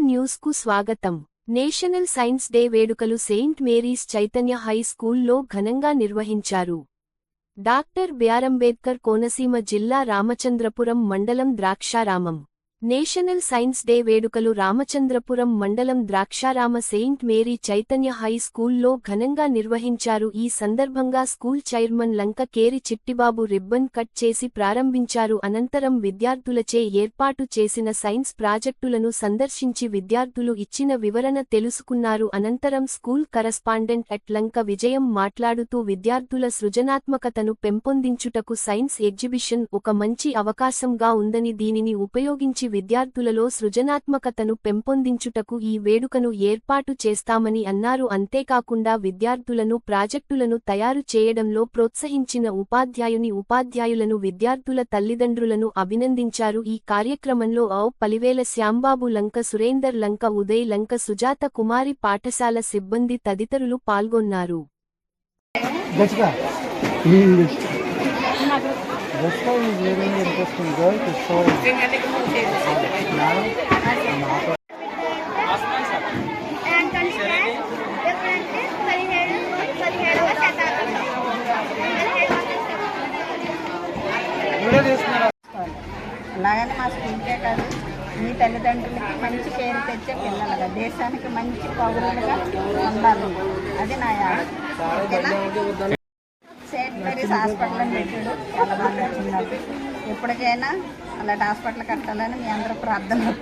న్యూస్కు స్వాగతం. National science day వేడుకలు సెయింట్ మేరీస్ చైతన్య హై స్కూల్లో ఘనంగా నిర్వహించారు. డాక్టర్ బిఆర్అంబేద్కర్ కోనసీమ జిల్లా రామచంద్రపురం మండలం ద్రాక్షారామం. నేషనల్ సైన్స్ డే వేడుకలు రామచంద్రపురం మండలం Draksharama saint Mary Chaitanya high స్కూల్లో ఘనంగా నిర్వహించారు. ఈ సందర్భంగా school chairman Lanka Keri Chittibabu ribbon cut చేసి ప్రారంభించారు. అనంతరం విద్యార్థులచే ఏర్పాటు చేసిన సైన్స్ ప్రాజెక్టులను సందర్శించి విద్యార్థులు ఇచ్చిన వివరణ తెలుసుకున్నారు. అనంతరం స్కూల్ కరస్పాండెంట్ అట్ లంక విజయం మాట్లాడుతూ విద్యార్థుల సృజనాత్మకతను పెంపొందించుటకు సైన్స్ ఎగ్జిబిషన్ ఒక మంచి అవకాశంగా ఉందని దీనిని ఉపయోగించి విద్యార్థులలో సృజనాత్మకతను పెంపొందించుటకు ఈ వేడుకను ఏర్పాటు చేస్తామని అన్నారు. అంతేకాకుండా విద్యార్థులను ప్రాజెక్టులను తయారు చేయడంలో ప్రోత్సహించిన ఉపాధ్యాయుని ఉపాధ్యాయులను విద్యార్థుల తల్లిదండ్రులను అభినందించారు. ఈ కార్యక్రమంలో ఔ. పలివేల శ్యాంబాబు లంక సురేందర్ లంక ఉదయ్ లంక సుజాత కుమారి పాఠశాల సిబ్బంది తదితరులు పాల్గొన్నారు. Jessica, English. Is very interesting girl to show. ఏంటంటే అలాగని మా స్కూల్కే కాదు మీ తల్లిదండ్రులకి మంచి పేరు తెచ్చే పిల్లలుగా దేశానికి మంచి పౌరులుగా ఉండాలి అది నా యాడ హాస్పిటల్ పెట్టాడు చాలా బాగా ఎప్పటికైనా అలాంటి హాస్పిటల్ కట్టాలని మీ అందరూ ప్రార్థనలో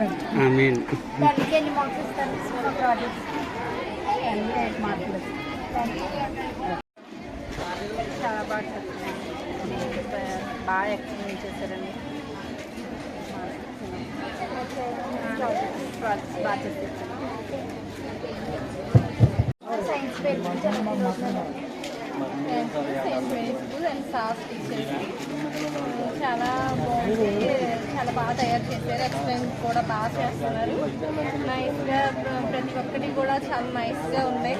చాలా బాగా చెప్తున్నాను బాగా ఎక్స్ప్లెయిన్ చేశారండి. ప్రాజెక్ట్స్ బాగా సైన్స్ పేరు saint Mary school and staff teachers చాలా బాగుంది చాలా బాగా తయారు చేశారు ఎక్స్ప్లెయిన్ కూడా బాగా చేస్తున్నారు నైస్గా ప్రతి ఒక్కటి కూడా చాలా నైస్గా ఉంది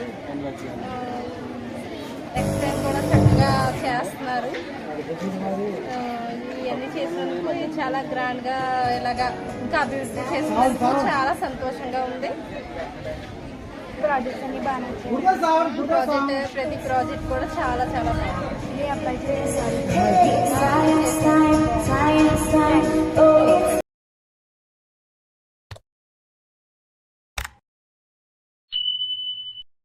ఎక్స్ప్లెయిన్ కూడా చక్కగా చేస్తున్నారు ఇవన్నీ చేసినందుకు చాలా గ్రాండ్గా ఇలాగా ఇంకా అభివృద్ధి చేసినందుకు చాలా సంతోషంగా ఉంది. ప్రాజెక్ట్స్ అన్ని బాగా నచ్చాయి ప్రాజెక్ట్ ప్రతి ప్రాజెక్ట్ కూడా చాలా చాలా బాగుంది. మీ అబ్బాయి